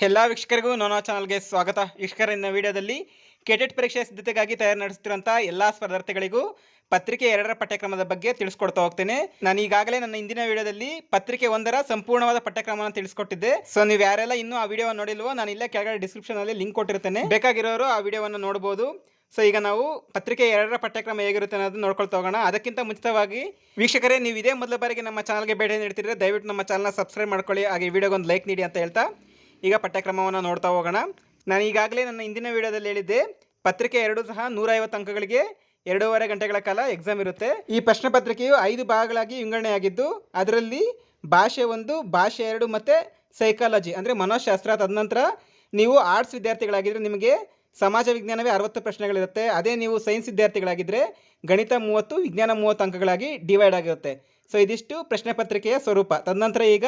ಎಲ್ಲ ವೀಕ್ಷಕರಿಗೂ ನೋನೋ ಚಾನಲ್ಗೆ ಸ್ವಾಗತ. ವೀಕ್ಷಕರಿನ ವಿಡಿಯೋದಲ್ಲಿ ಕೆಟೆಟ್ ಪರೀಕ್ಷೆ ಸಿದ್ಧತೆಗಾಗಿ ತಯಾರು ನಡೆಸುತ್ತಿರುವಂಥ ಎಲ್ಲ ಸ್ಪರ್ಧಾರ್ಥಿಗಳಿಗೂ ಪತ್ರಿಕೆ ಎರಡರ ಪಠ್ಯಕ್ರಮದ ಬಗ್ಗೆ ತಿಳಿಸ್ಕೊಡ್ತಾ ಹೋಗ್ತೇನೆ. ನಾನು ಈಗಾಗಲೇ ನನ್ನ ಹಿಂದಿನ ವಿಡಿಯೋದಲ್ಲಿ ಪತ್ರಿಕೆ ಒಂದರ ಸಂಪೂರ್ಣವಾದ ಪಠ್ಯಕ್ರಮವನ್ನು ತಿಳಿಸ್ಕೊಟ್ಟಿದ್ದೆ. ಸೊ ನೀವು ಯಾರೆಲ್ಲ ಇನ್ನೂ ಆ ವಿಡಿಯೋವನ್ನು ನೋಡಿಲ್ವೋ, ನಾನು ಇಲ್ಲೇ ಕೆಳಗಡೆ ಡಿಸ್ಕ್ರಿಪ್ಷನಲ್ಲಿ ಲಿಂಕ್ ಕೊಟ್ಟಿರ್ತೇನೆ. ಬೇಕಾಗಿರೋರು ಆ ವಿಡಿಯೋವನ್ನು ನೋಡ್ಬೋದು. ಸೊ ಈಗ ನಾವು ಪತ್ರಿಕೆ ಎರಡರ ಪಠ್ಯಕ್ರಮ ಹೇಗಿರುತ್ತೆ ಅನ್ನೋದು ನೋಡ್ಕೊಳ್ತಾ ಹೋಗೋಣ. ಅದಕ್ಕಿಂತ ಮುಂಚಿತವಾಗಿ ವೀಕ್ಷಕರೇ, ನೀವು ಇದೇ ಮೊದಲ ಬಾರಿಗೆ ನಮ್ಮ ಚಾನಲ್ಗೆ ಭೇಟಿ ನೀಡ್ತಿದ್ರೆ ದಯವಿಟ್ಟು ನಮ್ಮ ಚಾನಲ್ನ ಸಬ್ಸ್ಕ್ರೈಬ್ ಮಾಡ್ಕೊಳ್ಳಿ. ಹಾಗೆ ವಿಡಿಯೋಗೊಂದು ಲೈಕ್ ನೀಡಿ ಅಂತ ಹೇಳ್ತಾ ಈಗ ಪಠ್ಯಕ್ರಮವನ್ನು ನೋಡ್ತಾ ಹೋಗೋಣ. ನಾನು ಈಗಾಗಲೇ ನನ್ನ ಹಿಂದಿನ ವಿಡಿಯೋದಲ್ಲಿ ಹೇಳಿದ್ದೆ, ಪತ್ರಿಕೆ ಎರಡು ಸಹ ನೂರೈವತ್ತು ಅಂಕಗಳಿಗೆ ಎರಡೂವರೆ ಗಂಟೆಗಳ ಕಾಲ ಎಕ್ಸಾಮ್ ಇರುತ್ತೆ. ಈ ಪ್ರಶ್ನೆ ಪತ್ರಿಕೆಯು ಐದು ಭಾಗಗಳಾಗಿ ವಿಂಗಡಣೆಯಾಗಿದ್ದು, ಅದರಲ್ಲಿ ಭಾಷೆ ಒಂದು, ಭಾಷೆ ಎರಡು ಮತ್ತು ಸೈಕಾಲಜಿ ಅಂದರೆ ಮನೋಶಾಸ್ತ್ರ. ತದನಂತರ ನೀವು ಆರ್ಟ್ಸ್ ವಿದ್ಯಾರ್ಥಿಗಳಾಗಿದ್ದರೆ ನಿಮಗೆ ಸಮಾಜ ವಿಜ್ಞಾನವೇ ಅರವತ್ತು ಪ್ರಶ್ನೆಗಳಿರುತ್ತೆ. ಅದೇ ನೀವು ಸೈನ್ಸ್ ವಿದ್ಯಾರ್ಥಿಗಳಾಗಿದ್ದರೆ ಗಣಿತ ಮೂವತ್ತು, ವಿಜ್ಞಾನ ಮೂವತ್ತು ಅಂಕಗಳಾಗಿ ಡಿವೈಡ್ ಆಗಿರುತ್ತೆ. ಸೊ ಇದಿಷ್ಟು ಪ್ರಶ್ನೆ ಪತ್ರಿಕೆಯ ಸ್ವರೂಪ. ತದನಂತರ ಈಗ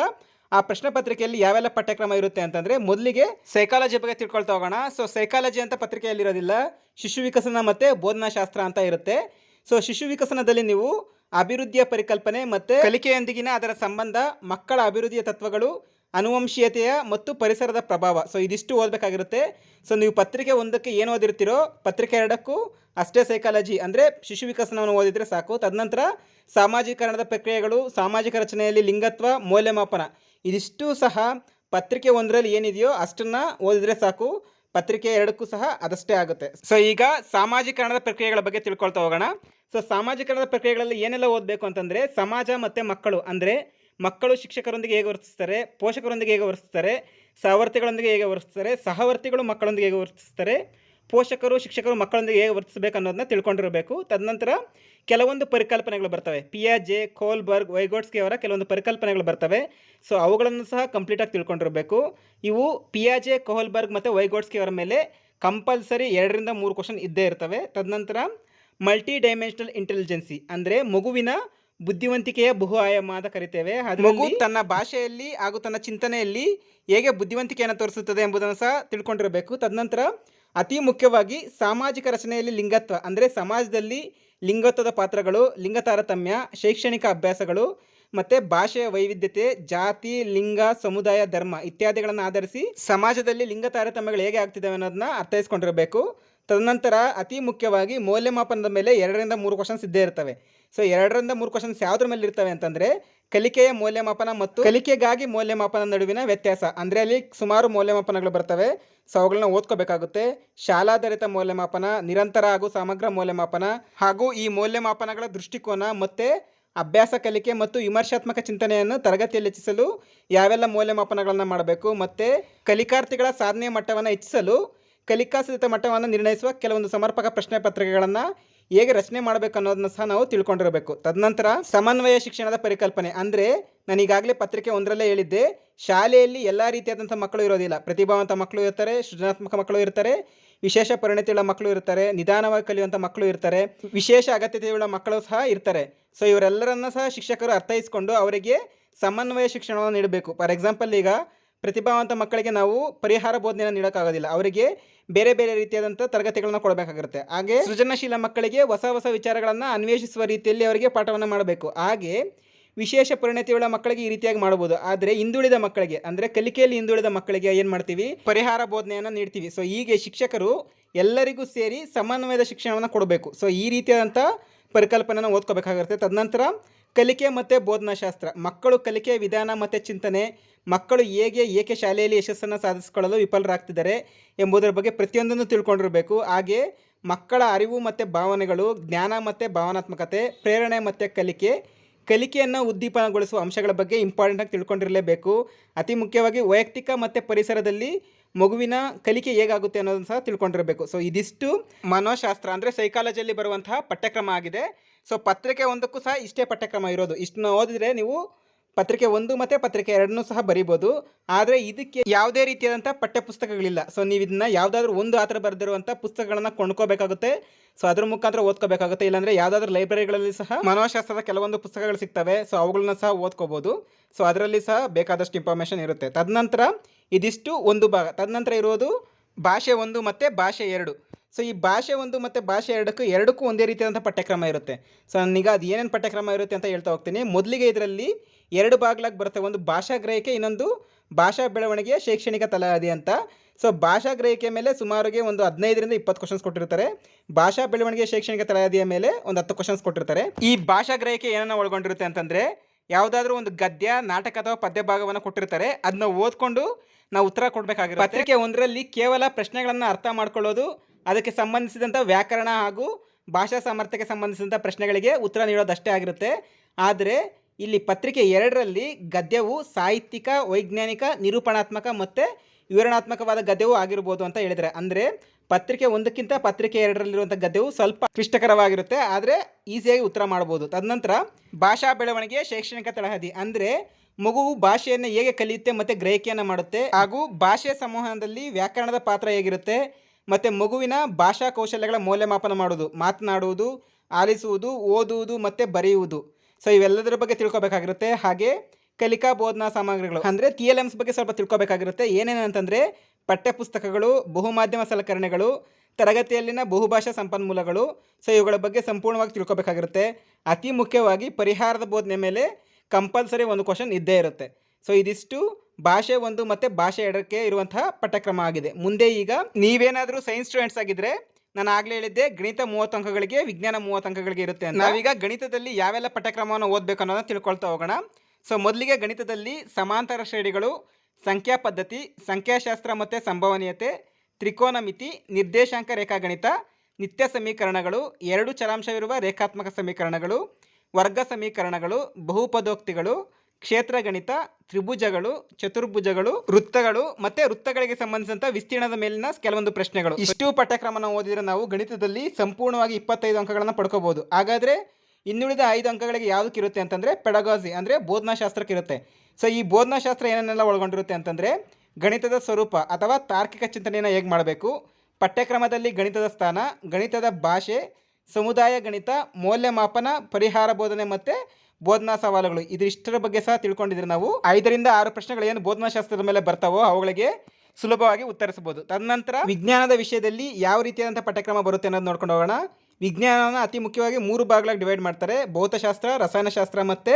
ಆ ಪ್ರಶ್ನೆ ಪತ್ರಿಕೆಯಲ್ಲಿ ಯಾವೆಲ್ಲ ಪಠ್ಯಕ್ರಮ ಇರುತ್ತೆ ಅಂತಂದರೆ ಮೊದಲಿಗೆ ಸೈಕಾಲಜಿ ಬಗ್ಗೆ ತಿಳ್ಕೊಳ್ತಾ ಹೋಗೋಣ. ಸೊ ಸೈಕಾಲಜಿ ಅಂತ ಪತ್ರಿಕೆಯಲ್ಲಿರೋದಿಲ್ಲ. ಶಿಶು ವಿಕಸನ ಮತ್ತು ಬೋಧನಾಶಾಸ್ತ್ರ ಅಂತ ಇರುತ್ತೆ. ಸೊ ಶಿಶು ವಿಕಸನದಲ್ಲಿ ನೀವು ಅಭಿವೃದ್ಧಿಯ ಪರಿಕಲ್ಪನೆ ಮತ್ತು ಕಲಿಕೆಯೊಂದಿಗಿನ ಅದರ ಸಂಬಂಧ, ಮಕ್ಕಳ ಅಭಿವೃದ್ಧಿಯ ತತ್ವಗಳು, ಅನುವಂಶೀಯತೆಯ ಮತ್ತು ಪರಿಸರದ ಪ್ರಭಾವ. ಸೊ ಇದಿಷ್ಟು ಓದಬೇಕಾಗಿರುತ್ತೆ. ಸೊ ನೀವು ಪತ್ರಿಕೆ ಒಂದಕ್ಕೆ ಏನು ಓದಿರ್ತೀರೋ ಪತ್ರಿಕೆ ಎರಡಕ್ಕೂ ಅಷ್ಟೇ ಸೈಕಾಲಜಿ. ಅಂದರೆ ಶಿಶು ವಿಕಸನವನ್ನು ಓದಿದರೆ ಸಾಕು. ತದನಂತರ ಸಾಮಾಜೀಕರಣದ ಪ್ರಕ್ರಿಯೆಗಳು, ಸಾಮಾಜಿಕ ರಚನೆಯಲ್ಲಿ ಲಿಂಗತ್ವ, ಮೌಲ್ಯಮಾಪನ. ಇದಿಷ್ಟು ಸಹ ಪತ್ರಿಕೆ ಒಂದರಲ್ಲಿ ಏನಿದೆಯೋ ಅಷ್ಟನ್ನು ಓದಿದ್ರೆ ಸಾಕು. ಪತ್ರಿಕೆ ಎರಡಕ್ಕೂ ಸಹ ಅದಷ್ಟೇ ಆಗುತ್ತೆ. ಸೊ ಈಗ ಸಾಮಾಜೀಕರಣದ ಪ್ರಕ್ರಿಯೆಗಳ ಬಗ್ಗೆ ತಿಳ್ಕೊಳ್ತಾ ಹೋಗೋಣ. ಸೊ ಸಾಮಾಜೀಕರಣದ ಪ್ರಕ್ರಿಯೆಗಳಲ್ಲಿ ಏನೆಲ್ಲ ಓದಬೇಕು ಅಂತಂದರೆ ಸಮಾಜ ಮತ್ತು ಮಕ್ಕಳು, ಅಂದರೆ ಮಕ್ಕಳು ಶಿಕ್ಷಕರೊಂದಿಗೆ ಹೇಗೆ ವರ್ತಿಸ್ತಾರೆ, ಪೋಷಕರೊಂದಿಗೆ ಹೇಗೆ ವರ್ತಿಸ್ತಾರೆ, ಸಹವರ್ತಿಗಳೊಂದಿಗೆ ಹೇಗೆ ವರ್ತಿಸ್ತಾರೆ, ಸಹವರ್ತಿಗಳು ಮಕ್ಕಳೊಂದಿಗೆ ಹೇಗೆ ವರ್ತಿಸ್ತಾರೆ ಪೋಷಕರು, ಶಿಕ್ಷಕರು ಮಕ್ಕಳೊಂದಿಗೆ ಹೇಗೆ ವರ್ತಿಸಬೇಕು ಅನ್ನೋದನ್ನ ತಿಳ್ಕೊಂಡಿರಬೇಕು. ತದನಂತರ ಕೆಲವೊಂದು ಪರಿಕಲ್ಪನೆಗಳು ಬರ್ತವೆ. ಪಿಯಾಜೆ ಕೋಲ್ಬರ್ಗ್ ವೈಗೋಟ್ಸ್ಕಿ ಅವರ ಕೆಲವೊಂದು ಪರಿಕಲ್ಪನೆಗಳು ಬರ್ತವೆ. ಸೊ, ಅವುಗಳನ್ನು ಸಹ ಕಂಪ್ಲೀಟಾಗಿ ತಿಳ್ಕೊಂಡಿರಬೇಕು. ಇವು ಪಿಯಾಜೆ ಕೋಹಲ್ಬರ್ಗ್ ಮತ್ತು ವೈಗೋಟ್ಸ್ಕಿ ಅವರ ಮೇಲೆ ಕಂಪಲ್ಸರಿ ಎರಡರಿಂದ ಮೂರು ಕ್ವಶನ್ ಇದ್ದೇ ಇರ್ತವೆ. ತದನಂತರ ಮಲ್ಟಿ ಡೈಮೆನ್ಷನಲ್ ಇಂಟೆಲಿಜೆನ್ಸಿ ಅಂದರೆ ಮಗುವಿನ ಬುದ್ಧಿವಂತಿಕೆಯ ಬಹು ಆಯಾಮ ಅಂತ ಕರಿತೇವೆ ಮಗು ತನ್ನ ಭಾಷೆಯಲ್ಲಿ ಹಾಗೂ ತನ್ನ ಚಿಂತನೆಯಲ್ಲಿ ಹೇಗೆ ಬುದ್ಧಿವಂತಿಕೆಯನ್ನು ತೋರಿಸುತ್ತದೆ ಎಂಬುದನ್ನು ಸಹ ತಿಳ್ಕೊಂಡಿರಬೇಕು. ತದನಂತರ ಅತಿ ಮುಖ್ಯವಾಗಿ ಸಾಮಾಜಿಕ ರಚನೆಯಲ್ಲಿ ಲಿಂಗತ್ವ, ಅಂದರೆ ಸಮಾಜದಲ್ಲಿ ಲಿಂಗತ್ವದ ಪಾತ್ರಗಳು, ಲಿಂಗ ತಾರತಮ್ಯ, ಶೈಕ್ಷಣಿಕ ಅಭ್ಯಾಸಗಳು, ಮತ್ತು ಭಾಷೆಯ ವೈವಿಧ್ಯತೆ, ಜಾತಿ, ಲಿಂಗ, ಸಮುದಾಯ, ಧರ್ಮ ಇತ್ಯಾದಿಗಳನ್ನು ಆಧರಿಸಿ ಸಮಾಜದಲ್ಲಿ ಲಿಂಗ ತಾರತಮ್ಯಗಳು ಹೇಗೆ ಆಗ್ತಿದ್ದಾವೆ ಅನ್ನೋದನ್ನ ಅರ್ಥೈಸ್ಕೊಂಡಿರಬೇಕು. ತದನಂತರ ಅತಿ ಮುಖ್ಯವಾಗಿ ಮೌಲ್ಯಮಾಪನದ ಮೇಲೆ ಎರಡರಿಂದ ಮೂರು ಕ್ವಶನ್ಸ್ ಇದ್ದೇ ಇರ್ತವೆ. ಸೊ ಎರಡರಿಂದ ಮೂರು ಕ್ವಶನ್ಸ್ ಯಾವುದ್ರ ಮೇಲೆ ಇರ್ತವೆ ಅಂತಂದರೆ ಕಲಿಕೆಯ ಮೌಲ್ಯಮಾಪನ ಮತ್ತು ಕಲಿಕೆಗಾಗಿ ಮೌಲ್ಯಮಾಪನ ನಡುವಿನ ವ್ಯತ್ಯಾಸ. ಅಂದರೆ ಅಲ್ಲಿ ಸುಮಾರು ಮೌಲ್ಯಮಾಪನಗಳು ಬರ್ತವೆ. ಸೊ ಅವುಗಳನ್ನ ಓದ್ಕೋಬೇಕಾಗುತ್ತೆ. ಶಾಲಾಧಾರಿತ ಮೌಲ್ಯಮಾಪನ, ನಿರಂತರ ಹಾಗೂ ಸಮಗ್ರ ಮೌಲ್ಯಮಾಪನ ಹಾಗೂ ಈ ಮೌಲ್ಯಮಾಪನಗಳ ದೃಷ್ಟಿಕೋನ ಮತ್ತು ಅಭ್ಯಾಸ ಕಲಿಕೆ ಮತ್ತು ವಿಮರ್ಶಾತ್ಮಕ ಚಿಂತನೆಯನ್ನು ತರಗತಿಯಲ್ಲಿ ಹೆಚ್ಚಿಸಲು ಯಾವೆಲ್ಲ ಮೌಲ್ಯಮಾಪನಗಳನ್ನು ಮಾಡಬೇಕು ಮತ್ತು ಕಲಿಕಾರ್ಥಿಗಳ ಸಾಧನೆಯ ಮಟ್ಟವನ್ನು ಹೆಚ್ಚಿಸಲು ಕಲಿಕಾಸಿತ ಮಟ್ಟವನ್ನು ನಿರ್ಣಯಿಸುವ ಕೆಲವೊಂದು ಸಮರ್ಪಕ ಪ್ರಶ್ನೆ ಪತ್ರಿಕೆಗಳನ್ನು ಹೇಗೆ ರಚನೆ ಮಾಡಬೇಕು ಅನ್ನೋದನ್ನ ಸಹ ನಾವು ತಿಳ್ಕೊಂಡಿರಬೇಕು. ತದನಂತರ ಸಮನ್ವಯ ಶಿಕ್ಷಣದ ಪರಿಕಲ್ಪನೆ. ಅಂದರೆ ನಾನು ಈಗಾಗಲೇ ಪತ್ರಿಕೆ ಒಂದರಲ್ಲೇ ಹೇಳಿದ್ದೆ, ಶಾಲೆಯಲ್ಲಿ ಎಲ್ಲ ರೀತಿಯಾದಂಥ ಮಕ್ಕಳು ಇರೋದಿಲ್ಲ. ಪ್ರತಿಭಾವಂತ ಮಕ್ಕಳು ಇರ್ತಾರೆ, ಸೃಜನಾತ್ಮಕ ಮಕ್ಕಳು ಇರ್ತಾರೆ, ವಿಶೇಷ ಪರಿಣತಿಯುಳ್ಳ ಮಕ್ಕಳು ಇರ್ತಾರೆ, ನಿಧಾನವಾಗಿ ಕಲಿಯುವಂಥ ಮಕ್ಕಳು ಇರ್ತಾರೆ, ವಿಶೇಷ ಅಗತ್ಯತೆಯುಳ್ಳ ಮಕ್ಕಳು ಸಹ ಇರ್ತಾರೆ. ಸೊ ಇವರೆಲ್ಲರನ್ನ ಸಹ ಶಿಕ್ಷಕರು ಅರ್ಥೈಸ್ಕೊಂಡು ಅವರಿಗೆ ಸಮನ್ವಯ ಶಿಕ್ಷಣವನ್ನು ನೀಡಬೇಕು. ಫಾರ್ ಎಕ್ಸಾಂಪಲ್ ಈಗ ಪ್ರತಿಭಾವಂತ ಮಕ್ಕಳಿಗೆ ನಾವು ಪರಿಹಾರ ಬೋಧನೆಯನ್ನು ನೀಡೋಕ್ಕಾಗೋದಿಲ್ಲ. ಅವರಿಗೆ ಬೇರೆ ಬೇರೆ ರೀತಿಯಾದಂಥ ತರಗತಿಗಳನ್ನು ಕೊಡಬೇಕಾಗಿರುತ್ತೆ. ಹಾಗೆ ಸೃಜನಶೀಲ ಮಕ್ಕಳಿಗೆ ಹೊಸ ಹೊಸ ವಿಚಾರಗಳನ್ನು ಅನ್ವೇಷಿಸುವ ರೀತಿಯಲ್ಲಿ ಅವರಿಗೆ ಪಾಠವನ್ನು ಮಾಡಬೇಕು. ಹಾಗೆ ವಿಶೇಷ ಪರಿಣತಿಯುಳ್ಳ ಮಕ್ಕಳಿಗೆ ಈ ರೀತಿಯಾಗಿ ಮಾಡ್ಬೋದು ಆದರೆ ಹಿಂದುಳಿದ ಮಕ್ಕಳಿಗೆ, ಅಂದರೆ ಕಲಿಕೆಯಲ್ಲಿ ಹಿಂದುಳಿದ ಮಕ್ಕಳಿಗೆ ಏನು ಮಾಡ್ತೀವಿ? ಪರಿಹಾರ ಬೋಧನೆಯನ್ನು ನೀಡ್ತೀವಿ. ಸೊ ಹೀಗೆ ಶಿಕ್ಷಕರು ಎಲ್ಲರಿಗೂ ಸೇರಿ ಸಮನ್ವಯದ ಶಿಕ್ಷಣವನ್ನು ಕೊಡಬೇಕು. ಸೊ ಈ ರೀತಿಯಾದಂಥ ಪರಿಕಲ್ಪನೆಯನ್ನು ಓದ್ಕೋಬೇಕಾಗಿರುತ್ತೆ. ತದನಂತರ ಕಲಿಕೆ ಮತ್ತು ಬೋಧನಾಶಾಸ್ತ್ರ. ಮಕ್ಕಳು ಕಲಿಕೆ, ವಿಧಾನ ಮತ್ತು ಚಿಂತನೆ, ಮಕ್ಕಳು ಹೇಗೆ ಏಕೆ ಶಾಲೆಯಲ್ಲಿ ಯಶಸ್ಸನ್ನು ಸಾಧಿಸಿಕೊಳ್ಳಲು ವಿಫಲರಾಗ್ತಿದ್ದಾರೆ ಎಂಬುದರ ಬಗ್ಗೆ ಪ್ರತಿಯೊಂದನ್ನು ತಿಳ್ಕೊಂಡಿರಬೇಕು. ಹಾಗೆ ಮಕ್ಕಳ ಅರಿವು ಮತ್ತು ಭಾವನೆಗಳು, ಜ್ಞಾನ ಮತ್ತು ಭಾವನಾತ್ಮಕತೆ, ಪ್ರೇರಣೆ ಮತ್ತು ಕಲಿಕೆ, ಕಲಿಕೆಯನ್ನು ಉದ್ದೀಪನಗೊಳಿಸುವ ಅಂಶಗಳ ಬಗ್ಗೆ ಇಂಪಾರ್ಟೆಂಟಾಗಿ ತಿಳ್ಕೊಂಡಿರಲೇಬೇಕು. ಅತಿ ಮುಖ್ಯವಾಗಿ ವೈಯಕ್ತಿಕ ಮತ್ತು ಪರಿಸರದಲ್ಲಿ ಮಗುವಿನ ಕಲಿಕೆ ಹೇಗಾಗುತ್ತೆ ಅನ್ನೋದನ್ನು ಸಹ ತಿಳ್ಕೊಂಡಿರಬೇಕು. ಸೊ ಇದಿಷ್ಟು ಮನೋಶಾಸ್ತ್ರ ಅಂದರೆ ಸೈಕಾಲಜಿಯಲ್ಲಿ ಬರುವಂತಹ ಪಠ್ಯಕ್ರಮ ಆಗಿದೆ. ಸೊ ಪತ್ರಿಕೆ ಒಂದಕ್ಕೂ ಸಹ ಇಷ್ಟೇ ಪಠ್ಯಕ್ರಮ ಇರೋದು. ಇಷ್ಟನ್ನ ಓದಿದರೆ ನೀವು ಪತ್ರಿಕೆ ಒಂದು ಮತ್ತು ಪತ್ರಿಕೆ ಎರಡನ್ನೂ ಸಹ ಬರಿಬೋದು. ಆದರೆ ಇದಕ್ಕೆ ಯಾವುದೇ ರೀತಿಯಾದಂಥ ಪಠ್ಯಪುಸ್ತಕಗಳಿಲ್ಲ. ಸೊ ನೀವು ಇದನ್ನ ಯಾವುದಾದ್ರೂ ಒಂದು ಆ ಬರೆದಿರುವಂಥ ಪುಸ್ತಕಗಳನ್ನು ಕೊಂಡ್ಕೋಬೇಕಾಗುತ್ತೆ. ಸೊ ಅದ್ರ ಮುಖಾಂತರ ಓದ್ಕೋಬೇಕಾಗುತ್ತೆ. ಇಲ್ಲಾಂದರೆ ಯಾವುದಾದ್ರೂ ಲೈಬ್ರರಿಗಳಲ್ಲಿ ಸಹ ಮನೋಶಾಸ್ತ್ರದ ಕೆಲವೊಂದು ಪುಸ್ತಕಗಳು ಸಿಗ್ತವೆ. ಸೊ ಅವುಗಳನ್ನ ಸಹ ಓದ್ಕೋಬೋದು. ಸೊ ಅದರಲ್ಲಿ ಸಹ ಬೇಕಾದಷ್ಟು ಇನ್ಫಾರ್ಮೇಷನ್ ಇರುತ್ತೆ. ತದನಂತರ ಇದಿಷ್ಟು ಒಂದು ಭಾಗ. ತದನಂತರ ಇರೋದು ಭಾಷೆ ಒಂದು ಮತ್ತು ಭಾಷೆ ಎರಡು. ಸೊ ಈ ಭಾಷೆ ಒಂದು ಮತ್ತು ಭಾಷೆ ಎರಡಕ್ಕೂ ಎರಡಕ್ಕೂ ಒಂದೇ ರೀತಿಯಾದಂಥ ಪಠ್ಯಕ್ರಮ ಇರುತ್ತೆ. ಸೊ ನನಗೆ ಅದು ಏನೇನು ಪಠ್ಯಕ್ರಮ ಇರುತ್ತೆ ಅಂತ ಹೇಳ್ತಾ ಹೋಗ್ತೀನಿ. ಮೊದಲಿಗೆ ಇದರಲ್ಲಿ ಎರಡು ಭಾಗಲಾಗಿ ಬರುತ್ತೆ. ಒಂದು ಭಾಷಾ ಗ್ರಹಿಕೆ ಇನ್ನೊಂದು ಭಾಷಾ ಬೆಳವಣಿಗೆಯ ಶೈಕ್ಷಣಿಕ ತಲಹದಿ ಅಂತ. ಸೊ ಭಾಷಾ ಗ್ರಹಿಕೆ ಮೇಲೆ ಸುಮಾರಿಗೆ ಒಂದು ಹದಿನೈದರಿಂದ ಇಪ್ಪತ್ತು ಕ್ವಶನ್ಸ್ ಕೊಟ್ಟಿರ್ತಾರೆ. ಭಾಷಾ ಬೆಳವಣಿಗೆ ಶೈಕ್ಷಣಿಕ ತಲಹದಿಯ ಮೇಲೆ ಒಂದು ಹತ್ತು ಕ್ವಶನ್ಸ್ ಕೊಟ್ಟಿರ್ತಾರೆ. ಈ ಭಾಷಾ ಗ್ರಹಿಕೆ ಏನನ್ನ ಒಳಗೊಂಡಿರುತ್ತೆ ಅಂತಂದರೆ, ಯಾವುದಾದ್ರೂ ಒಂದು ಗದ್ಯ, ನಾಟಕ ಅಥವಾ ಪದ್ಯ ಭಾಗವನ್ನು ಕೊಟ್ಟಿರ್ತಾರೆ. ಅದನ್ನ ಓದ್ಕೊಂಡು ನಾವು ಉತ್ತರ ಕೊಡಬೇಕಾಗಿರುತ್ತೆ. ಪತ್ರಿಕೆ ಒಂದರಲ್ಲಿ ಕೇವಲ ಪ್ರಶ್ನೆಗಳನ್ನು ಅರ್ಥ ಮಾಡ್ಕೊಳ್ಳೋದು, ಅದಕ್ಕೆ ಸಂಬಂಧಿಸಿದಂಥ ವ್ಯಾಕರಣ ಹಾಗೂ ಭಾಷಾ ಸಾಮರ್ಥ್ಯಕ್ಕೆ ಸಂಬಂಧಿಸಿದಂಥ ಪ್ರಶ್ನೆಗಳಿಗೆ ಉತ್ತರ ನೀಡೋದಷ್ಟೇ ಆಗಿರುತ್ತೆ. ಆದರೆ ಇಲ್ಲಿ ಪತ್ರಿಕೆ ಎರಡರಲ್ಲಿ ಗದ್ಯವು ಸಾಹಿತ್ಯಿಕ, ವೈಜ್ಞಾನಿಕ, ನಿರೂಪಣಾತ್ಮಕ ಮತ್ತು ವಿವರಣಾತ್ಮಕವಾದ ಗದ್ಯವು ಆಗಿರ್ಬೋದು ಅಂತ ಹೇಳಿದರೆ. ಅಂದರೆ ಪತ್ರಿಕೆ ಒಂದಕ್ಕಿಂತ ಪತ್ರಿಕೆ ಎರಡರಲ್ಲಿರುವಂಥ ಗದ್ಯವು ಸ್ವಲ್ಪ ಕ್ಲಿಷ್ಟಕರವಾಗಿರುತ್ತೆ. ಆದರೆ ಈಸಿಯಾಗಿ ಉತ್ತರ ಮಾಡ್ಬೋದು. ತದನಂತರ ಭಾಷಾ ಬೆಳವಣಿಗೆ ಶೈಕ್ಷಣಿಕ ತಳಹದಿ ಅಂದರೆ ಮಗುವು ಭಾಷೆಯನ್ನು ಹೇಗೆ ಕಲಿಯುತ್ತೆ ಮತ್ತು ಗ್ರಹಿಕೆಯನ್ನು ಮಾಡುತ್ತೆ ಹಾಗೂ ಭಾಷೆ ಸಂವಹನದಲ್ಲಿ ವ್ಯಾಕರಣದ ಪಾತ್ರ ಹೇಗಿರುತ್ತೆ ಮತ್ತು ಮಗುವಿನ ಭಾಷಾ ಕೌಶಲ್ಯಗಳ ಮೌಲ್ಯಮಾಪನ ಮಾಡೋದು ಮಾತನಾಡುವುದು, ಆಲಿಸುವುದು, ಓದುವುದು ಮತ್ತು ಬರೆಯುವುದು. ಸೊ ಇವೆಲ್ಲದರ ಬಗ್ಗೆ ತಿಳ್ಕೊಬೇಕಾಗಿರುತ್ತೆ. ಹಾಗೆ ಕಲಿಕಾ ಬೋಧನಾ ಸಾಮಗ್ರಿಗಳು ಅಂದರೆ ಟಿ ಎಲ್ ಎಮ್ಸ್ ಬಗ್ಗೆ ಸ್ವಲ್ಪ ತಿಳ್ಕೊಬೇಕಾಗಿರುತ್ತೆ. ಏನೇನಂತಂದರೆ ಪಠ್ಯಪುಸ್ತಕಗಳು, ಬಹುಮಾಧ್ಯಮ ಸಲಕರಣೆಗಳು, ತರಗತಿಯಲ್ಲಿನ ಬಹುಭಾಷಾ ಸಂಪನ್ಮೂಲಗಳು. ಸೊ ಇವುಗಳ ಬಗ್ಗೆ ಸಂಪೂರ್ಣವಾಗಿ ತಿಳ್ಕೊಬೇಕಾಗಿರುತ್ತೆ. ಅತಿ ಮುಖ್ಯವಾಗಿ ಪರಿಹಾರದ ಬೋಧನೆ ಮೇಲೆ ಕಂಪಲ್ಸರಿ ಒಂದು ಕ್ವಶನ್ ಇದ್ದೇ ಇರುತ್ತೆ. ಸೊ ಇದಿಷ್ಟು ಭಾಷೆ ಒಂದು ಮತ್ತು ಭಾಷೆ ಎರಡಕ್ಕೆ ಇರುವಂತಹ ಪಠ್ಯಕ್ರಮ ಆಗಿದೆ. ಮುಂದೆ ಈಗ ನೀವೇನಾದರೂ ಸೈನ್ಸ್ ಸ್ಟೂಡೆಂಟ್ಸ್ ಆಗಿದ್ದರೆ ನಾನು ಆಗಲೇ ಹೇಳಿದ್ದೆ ಗಣಿತ ಮೂವತ್ತು ಅಂಕಗಳಿಗೆ ವಿಜ್ಞಾನ ಮೂವತ್ತು ಅಂಕಗಳಿಗೆ ಇರುತ್ತೆ ಅಂತ. ನಾವೀಗ ಗಣಿತದಲ್ಲಿ ಯಾವೆಲ್ಲ ಪಠ್ಯಕ್ರಮವನ್ನು ಓದಬೇಕು ಅನ್ನೋದನ್ನ ತಿಳ್ಕೊಳ್ತಾ ಹೋಗೋಣ. ಸೊ ಮೊದಲಿಗೆ ಗಣಿತದಲ್ಲಿ ಸಮಾಂತರ ಶ್ರೇಣಿಗಳು, ಸಂಖ್ಯಾ ಪದ್ಧತಿ, ಸಂಖ್ಯಾಶಾಸ್ತ್ರ ಮತ್ತು ಸಂಭವನೀಯತೆ, ತ್ರಿಕೋನಮಿತಿ, ನಿರ್ದೇಶಾಂಕ ರೇಖಾಗಣಿತ, ನಿತ್ಯ ಸಮೀಕರಣಗಳು, ಎರಡು ಚರಾಂಶವಿರುವ ರೇಖಾತ್ಮಕ ಸಮೀಕರಣಗಳು ವರ್ಗ ಸಮೀಕರಣಗಳು ಬಹುಪದೋಕ್ತಿಗಳು ಕ್ಷೇತ್ರ ಗಣಿತ ತ್ರಿಭುಜಗಳು ಚತುರ್ಭುಜಗಳು ವೃತ್ತಗಳು ಮತ್ತೆ ವೃತ್ತಗಳಿಗೆ ಸಂಬಂಧಿಸಿದಂತ ವಿಸ್ತೀರ್ಣದ ಮೇಲಿನ ಕೆಲವೊಂದು ಪ್ರಶ್ನೆಗಳು. ಇಷ್ಟು ಪಠ್ಯಕ್ರಮನ ಓದಿದ್ರೆ ನಾವು ಗಣಿತದಲ್ಲಿ ಸಂಪೂರ್ಣವಾಗಿ ಇಪ್ಪತ್ತೈದು ಅಂಕಗಳನ್ನು ಪಡ್ಕೋಬಹುದು. ಹಾಗಾದ್ರೆ ಇನ್ನುಳಿದ ಐದು ಅಂಕಗಳಿಗೆ ಯಾವುದಕ್ಕಿರುತ್ತೆ ಇರುತ್ತೆ ಅಂತಂದ್ರೆ ಪೆಡಗಾಸಿ ಅಂದ್ರೆ ಬೋಧನಾಶಾಸ್ತ್ರಕ್ಕೆ ಇರುತ್ತೆ ಸೊ ಈ ಬೋಧನಾಶಾಸ್ತ್ರ ಏನನ್ನೆಲ್ಲ ಒಳಗೊಂಡಿರುತ್ತೆ ಅಂತಂದ್ರೆ ಗಣಿತದ ಸ್ವರೂಪ ಅಥವಾ ತಾರ್ಕಿಕ ಚಿಂತನೆಯನ್ನು ಹೇಗೆ ಮಾಡಬೇಕು ಪಠ್ಯಕ್ರಮದಲ್ಲಿ ಗಣಿತದ ಸ್ಥಾನ ಗಣಿತದ ಭಾಷೆ ಸಮುದಾಯ, ಗಣಿತ, ಮೌಲ್ಯಮಾಪನ, ಪರಿಹಾರ ಬೋಧನೆ ಮತ್ತು ಬೋಧನಾ ಸವಾಲುಗಳು. ಇದಿಷ್ಟರ ಬಗ್ಗೆ ಸಹ ತಿಳ್ಕೊಂಡಿದ್ರೆ ನಾವು ಐದರಿಂದ ಆರು ಪ್ರಶ್ನೆಗಳು ಏನು ಬೋಧನಾಶಾಸ್ತ್ರದ ಮೇಲೆ ಬರ್ತಾವೋ ಅವುಗಳಿಗೆ ಸುಲಭವಾಗಿ ಉತ್ತರಿಸಬಹುದು. ತದನಂತರ ವಿಜ್ಞಾನದ ವಿಷಯದಲ್ಲಿ ಯಾವ ರೀತಿಯಾದಂಥ ಪಠ್ಯಕ್ರಮ ಬರುತ್ತೆ ಅನ್ನೋದು ನೋಡ್ಕೊಂಡು ಹೋಗೋಣ. ವಿಜ್ಞಾನವನ್ನು ಅತಿ ಮುಖ್ಯವಾಗಿ ಮೂರು ಭಾಗಗಳಾಗಿ ಡಿವೈಡ್ ಮಾಡ್ತಾರೆ. ಭೌತಶಾಸ್ತ್ರ, ರಸಾಯನಶಾಸ್ತ್ರ ಮತ್ತು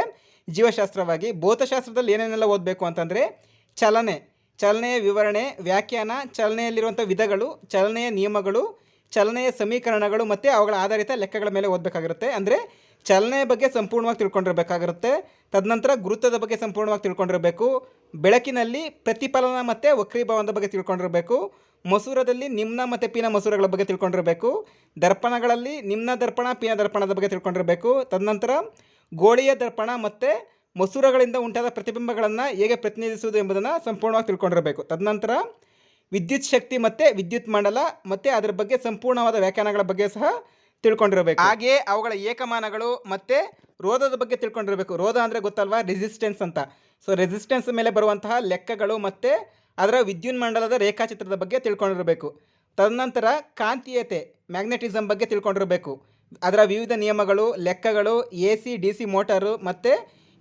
ಜೀವಶಾಸ್ತ್ರವಾಗಿ. ಭೌತಶಾಸ್ತ್ರದಲ್ಲಿ ಏನೇನೆಲ್ಲ ಓದಬೇಕು ಅಂತಂದರೆ ಚಲನೆ, ಚಲನೆಯ ವಿವರಣೆ, ವ್ಯಾಖ್ಯಾನ, ಚಲನೆಯಲ್ಲಿರುವಂಥ ವಿಧಗಳು, ಚಲನೆಯ ನಿಯಮಗಳು ಚಲನೆಯ ಸಮೀಕರಣಗಳು ಮತ್ತು ಅವುಗಳ ಆಧಾರಿತ ಲೆಕ್ಕಗಳ ಮೇಲೆ ಓದಬೇಕಾಗಿರುತ್ತೆ. ಅಂದರೆ ಚಲನೆಯ ಬಗ್ಗೆ ಸಂಪೂರ್ಣವಾಗಿ ತಿಳ್ಕೊಂಡಿರಬೇಕಾಗಿರುತ್ತೆ. ತದನಂತರ ಗುರುತ್ವದ ಬಗ್ಗೆ ಸಂಪೂರ್ಣವಾಗಿ ತಿಳ್ಕೊಂಡಿರಬೇಕು. ಬೆಳಕಿನಲ್ಲಿ ಪ್ರತಿಫಲನ ಮತ್ತು ವಕ್ರೀಭವನದ ಬಗ್ಗೆ ತಿಳ್ಕೊಂಡಿರಬೇಕು. ಮಸೂರದಲ್ಲಿ ನಿಮ್ನ ಮತ್ತು ಪೀನ ಮಸೂರಗಳ ಬಗ್ಗೆ ತಿಳ್ಕೊಂಡಿರಬೇಕು. ದರ್ಪಣಗಳಲ್ಲಿ ನಿಮ್ನ ದರ್ಪಣ, ಪೀನ ದರ್ಪಣದ ಬಗ್ಗೆ ತಿಳ್ಕೊಂಡಿರಬೇಕು. ತದನಂತರ ಗೋಳಿಯ ದರ್ಪಣ ಮತ್ತು ಮಸೂರಗಳಿಂದ ಉಂಟಾದ ಪ್ರತಿಬಿಂಬಗಳನ್ನು ಹೇಗೆ ಪ್ರತಿನಿಧಿಸುವುದು ಎಂಬುದನ್ನು ಸಂಪೂರ್ಣವಾಗಿ ತಿಳ್ಕೊಂಡಿರಬೇಕು. ತದನಂತರ ವಿದ್ಯುತ್ ಶಕ್ತಿ ಮತ್ತು ವಿದ್ಯುತ್ ಮಂಡಲ ಮತ್ತು ಅದರ ಬಗ್ಗೆ ಸಂಪೂರ್ಣವಾದ ವ್ಯಾಖ್ಯಾನಗಳ ಬಗ್ಗೆ ಸಹ ತಿಳ್ಕೊಂಡಿರಬೇಕು. ಹಾಗೆಯೇ ಅವುಗಳ ಏಕಮಾನಗಳು ಮತ್ತು ರೋಧದ ಬಗ್ಗೆ ತಿಳ್ಕೊಂಡಿರಬೇಕು. ರೋಧ ಅಂದರೆ ಗೊತ್ತಲ್ವಾ? ರೆಸಿಸ್ಟೆನ್ಸ್ ಅಂತ. ಸೊ ರೆಸಿಸ್ಟೆನ್ಸ್ ಮೇಲೆ ಬರುವಂತಹ ಲೆಕ್ಕಗಳು ಮತ್ತು ಅದರ ವಿದ್ಯುನ್ಮಂಡಲದ ರೇಖಾಚಿತ್ರದ ಬಗ್ಗೆ ತಿಳ್ಕೊಂಡಿರಬೇಕು. ತದನಂತರ ಕಾಂತೀಯತೆ ಮ್ಯಾಗ್ನೆಟಿಸಮ್ ಬಗ್ಗೆ ತಿಳ್ಕೊಂಡಿರಬೇಕು. ಅದರ ವಿವಿಧ ನಿಯಮಗಳು, ಲೆಕ್ಕಗಳು, A C, D C motor ಮತ್ತು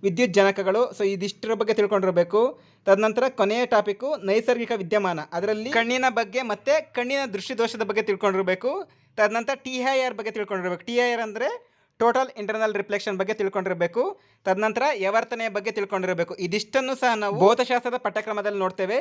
ವಿದ್ಯುತ್ ಜನಕಗಳು ಸೊ ಇದಿಷ್ಟರ ಬಗ್ಗೆ ತಿಳ್ಕೊಂಡಿರಬೇಕು. ತದನಂತರ ಕೊನೆಯ ಟಾಪಿಕ್ಕು ನೈಸರ್ಗಿಕ ವಿದ್ಯಮಾನ. ಅದರಲ್ಲಿ ಕಣ್ಣಿನ ಬಗ್ಗೆ ಮತ್ತು ಕಣ್ಣಿನ ದೃಷ್ಟಿದೋಷದ ಬಗ್ಗೆ ತಿಳ್ಕೊಂಡಿರಬೇಕು. ತದನಂತರ ಟಿ ಐ ಆರ್ ಬಗ್ಗೆ ತಿಳ್ಕೊಂಡಿರಬೇಕು. ಟಿ ಐ ಆರ್ ಅಂದರೆ ಟೋಟಲ್ ಇಂಟರ್ನಲ್ ರಿಫ್ಲೆಕ್ಷನ್ ಬಗ್ಗೆ ತಿಳ್ಕೊಂಡಿರಬೇಕು. ತದನಂತರ ಯವರ್ತನೆಯ ಬಗ್ಗೆ ತಿಳ್ಕೊಂಡಿರಬೇಕು. ಇದಿಷ್ಟನ್ನು ಸಹ ನಾವು ಭೌತಶಾಸ್ತ್ರದ ಪಠ್ಯಕ್ರಮದಲ್ಲಿ ನೋಡ್ತೇವೆ.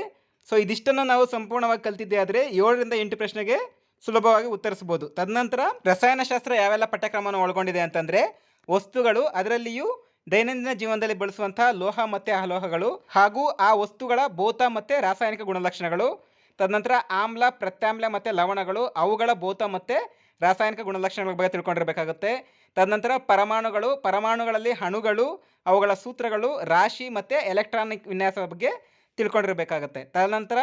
ಸೊ ಇದಿಷ್ಟನ್ನು ನಾವು ಸಂಪೂರ್ಣವಾಗಿ ಕಲ್ತಿದ್ದೆ ಆದರೆ ಏಳರಿಂದ ಎಂಟು ಪ್ರಶ್ನೆಗೆ ಸುಲಭವಾಗಿ ಉತ್ತರಿಸಬಹುದು. ತದನಂತರ ರಸಾಯನಶಾಸ್ತ್ರ ಯಾವೆಲ್ಲ ಪಠ್ಯಕ್ರಮವನ್ನು ಒಳಗೊಂಡಿದೆ ಅಂತಂದರೆ, ವಸ್ತುಗಳು ಅದರಲ್ಲಿಯೂ ದೈನಂದಿನ ಜೀವನದಲ್ಲಿ ಬಳಸುವಂತಹ ಲೋಹ ಮತ್ತು ಅಲೋಹಗಳು ಹಾಗೂ ಆ ವಸ್ತುಗಳ ಭೌತ ಮತ್ತು ರಾಸಾಯನಿಕ ಗುಣಲಕ್ಷಣಗಳು. ತದನಂತರ ಆಮ್ಲ, ಪ್ರತ್ಯಾಮ್ಲ ಮತ್ತು ಲವಣಗಳು, ಅವುಗಳ ಭೌತ ಮತ್ತು ರಾಸಾಯನಿಕ ಗುಣಲಕ್ಷಣಗಳ ಬಗ್ಗೆ ತಿಳ್ಕೊಂಡಿರಬೇಕಾಗುತ್ತೆ. ತದನಂತರ ಪರಮಾಣುಗಳು, ಪರಮಾಣುಗಳಲ್ಲಿ ಅಣುಗಳು, ಅವುಗಳ ಸೂತ್ರಗಳು, ರಾಶಿ ಮತ್ತು ಎಲೆಕ್ಟ್ರಾನಿಕ್ ವಿನ್ಯಾಸದ ಬಗ್ಗೆ ತಿಳ್ಕೊಂಡಿರಬೇಕಾಗುತ್ತೆ. ತದನಂತರ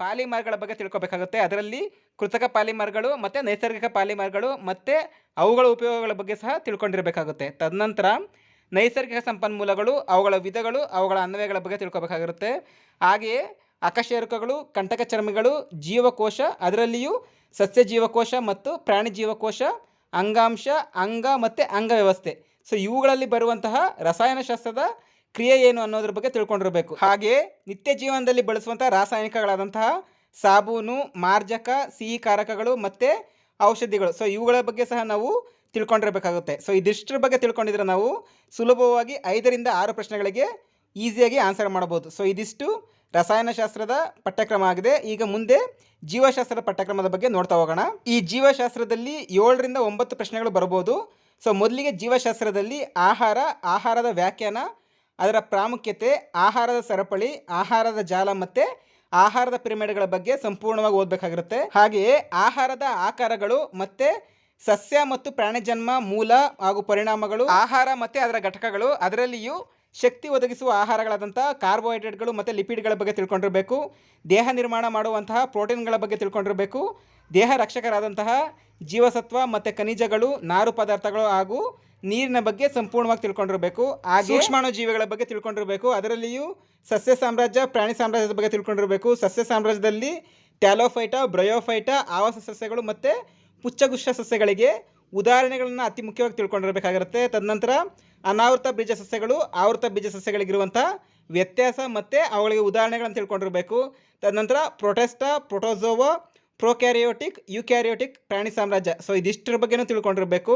ಪಾಲಿಮರ್ಗಳ ಬಗ್ಗೆ ತಿಳ್ಕೊಬೇಕಾಗುತ್ತೆ. ಅದರಲ್ಲಿ ಕೃತಕ ಪಾಲಿಮರ್ಗಳು ಮತ್ತು ನೈಸರ್ಗಿಕ ಪಾಲಿಮರ್ಗಳು ಮತ್ತು ಅವುಗಳ ಉಪಯೋಗಗಳ ಬಗ್ಗೆ ಸಹ ತಿಳ್ಕೊಂಡಿರಬೇಕಾಗುತ್ತೆ. ತದನಂತರ ನೈಸರ್ಗಿಕ ಸಂಪನ್ಮೂಲಗಳು, ಅವುಗಳ ವಿಧಗಳು, ಅವುಗಳ ಅನ್ವಯಗಳ ಬಗ್ಗೆ ತಿಳ್ಕೊಬೇಕಾಗಿರುತ್ತೆ. ಹಾಗೆಯೇ ಅಕಶೇರುಕಗಳು ಕಂಟಕ ಚರ್ಮಿಗಳು ಜೀವಕೋಶ, ಅದರಲ್ಲಿಯೂ ಸಸ್ಯ ಜೀವಕೋಶ ಮತ್ತು ಪ್ರಾಣಿ ಜೀವಕೋಶ ಅಂಗಾಂಶ, ಅಂಗ ಮತ್ತು ಅಂಗ ವ್ಯವಸ್ಥೆ ಸೊ ಇವುಗಳಲ್ಲಿ ಬರುವಂತಹ ರಸಾಯನಶಾಸ್ತ್ರದ ಕ್ರಿಯೆ ಏನು ಅನ್ನೋದ್ರ ಬಗ್ಗೆ ತಿಳ್ಕೊಂಡಿರಬೇಕು. ಹಾಗೆಯೇ ನಿತ್ಯ ಜೀವನದಲ್ಲಿ ಬಳಸುವಂಥ ರಾಸಾಯನಿಕಗಳಾದಂತಹ ಸಾಬೂನು, ಮಾರ್ಜಕ, ಸಿಹಿ ಕಾರಕಗಳು ಮತ್ತು ಔಷಧಿಗಳು. ಸೊ ಇವುಗಳ ಬಗ್ಗೆ ಸಹ ನಾವು ತಿಳ್ಕೊಂಡಿರಬೇಕಾಗುತ್ತೆ. ಸೊ ಇದಿಷ್ಟರ ಬಗ್ಗೆ ತಿಳ್ಕೊಂಡಿದ್ರೆ ನಾವು ಸುಲಭವಾಗಿ ಐದರಿಂದ ಆರು ಪ್ರಶ್ನೆಗಳಿಗೆ ಈಸಿಯಾಗಿ ಆನ್ಸರ್ ಮಾಡ್ಬೋದು ಸೊ ಇದಿಷ್ಟು ರಸಾಯನಶಾಸ್ತ್ರದ ಪಠ್ಯಕ್ರಮ ಆಗಿದೆ. ಈಗ ಮುಂದೆ ಜೀವಶಾಸ್ತ್ರದ ಪಠ್ಯಕ್ರಮದ ಬಗ್ಗೆ ನೋಡ್ತಾ ಹೋಗೋಣ. ಈ ಜೀವಶಾಸ್ತ್ರದಲ್ಲಿ ಏಳರಿಂದ ಒಂಬತ್ತು ಪ್ರಶ್ನೆಗಳು ಬರ್ಬೋದು ಸೊ ಮೊದಲಿಗೆ ಜೀವಶಾಸ್ತ್ರದಲ್ಲಿ ಆಹಾರ, ಆಹಾರದ ವ್ಯಾಖ್ಯಾನ, ಅದರ ಪ್ರಾಮುಖ್ಯತೆ, ಆಹಾರದ ಸರಪಳಿ, ಆಹಾರದ ಜಾಲ ಮತ್ತು ಆಹಾರದ ಪಿರಮಿಡ್ಗಳ ಬಗ್ಗೆ ಸಂಪೂರ್ಣವಾಗಿ ಓದಬೇಕಾಗಿರುತ್ತೆ. ಹಾಗೆಯೇ ಆಹಾರದ ಆಕಾರಗಳು ಮತ್ತು ಸಸ್ಯ ಮತ್ತು ಪ್ರಾಣಿಜನ್ಮ ಮೂಲ ಹಾಗೂ ಪರಿಣಾಮಗಳು, ಆಹಾರ ಮತ್ತು ಅದರ ಘಟಕಗಳು, ಅದರಲ್ಲಿಯೂ ಶಕ್ತಿ ಒದಗಿಸುವ ಆಹಾರಗಳಾದಂಥ ಕಾರ್ಬೋಹೈಡ್ರೇಟ್ಗಳು ಮತ್ತು ಲಿಪಿಡ್ಗಳ ಬಗ್ಗೆ ತಿಳ್ಕೊಂಡಿರಬೇಕು. ದೇಹ ನಿರ್ಮಾಣ ಮಾಡುವಂತಹ ಪ್ರೋಟೀನ್ಗಳ ಬಗ್ಗೆ ತಿಳ್ಕೊಂಡಿರಬೇಕು. ದೇಹ ರಕ್ಷಕರಾದಂತಹ ಜೀವಸತ್ವ ಮತ್ತು ಖನಿಜಗಳು, ನಾರು ಪದಾರ್ಥಗಳು ಹಾಗೂ ನೀರಿನ ಬಗ್ಗೆ ಸಂಪೂರ್ಣವಾಗಿ ತಿಳ್ಕೊಂಡಿರಬೇಕು. ಆ ಸೂಕ್ಷ್ಮಾಣು ಜೀವಿಗಳ ಬಗ್ಗೆ ತಿಳ್ಕೊಂಡಿರಬೇಕು. ಅದರಲ್ಲಿಯೂ ಸಸ್ಯ ಸಾಮ್ರಾಜ್ಯ, ಪ್ರಾಣಿ ಸಾಮ್ರಾಜ್ಯದ ಬಗ್ಗೆ ತಿಳ್ಕೊಂಡಿರಬೇಕು. ಸಸ್ಯ ಸಾಮ್ರಾಜ್ಯದಲ್ಲಿ ಟ್ಯಾಲೋಫೈಟ, ಬ್ರಯೋಫೈಟ, ಆವಾಸ ಸಸ್ಯಗಳು ಮತ್ತು ಪುಚ್ಚಗುಚ್ಛ ಸಸ್ಯಗಳಿಗೆ ಉದಾಹರಣೆಗಳನ್ನು ಅತಿ ಮುಖ್ಯವಾಗಿ ತಿಳ್ಕೊಂಡಿರಬೇಕಾಗಿರುತ್ತೆ. ತದನಂತರ ಅನಾವೃತ ಬೀಜ ಸಸ್ಯಗಳು ಆವೃತ ಬೀಜ ಸಸ್ಯಗಳಿಗಿರುವಂಥ ವ್ಯತ್ಯಾಸ ಮತ್ತು ಅವುಗಳಿಗೆ ಉದಾಹರಣೆಗಳನ್ನು ತಿಳ್ಕೊಂಡಿರಬೇಕು. ತದನಂತರ ಪ್ರೊಟೆಸ್ಟಾ, ಪ್ರೊಟೋಸೋವೋ ಪ್ರೊಕ್ಯಾರಿಯೋಟಿಕ್ ಯುಕ್ಯಾರಿಯೋಟಿಕ್ ಪ್ರಾಣಿ ಸಾಮ್ರಾಜ್ಯ. ಸೊ ಇದಿಷ್ಟರ ಬಗ್ಗೆನೂ ತಿಳ್ಕೊಂಡಿರಬೇಕು.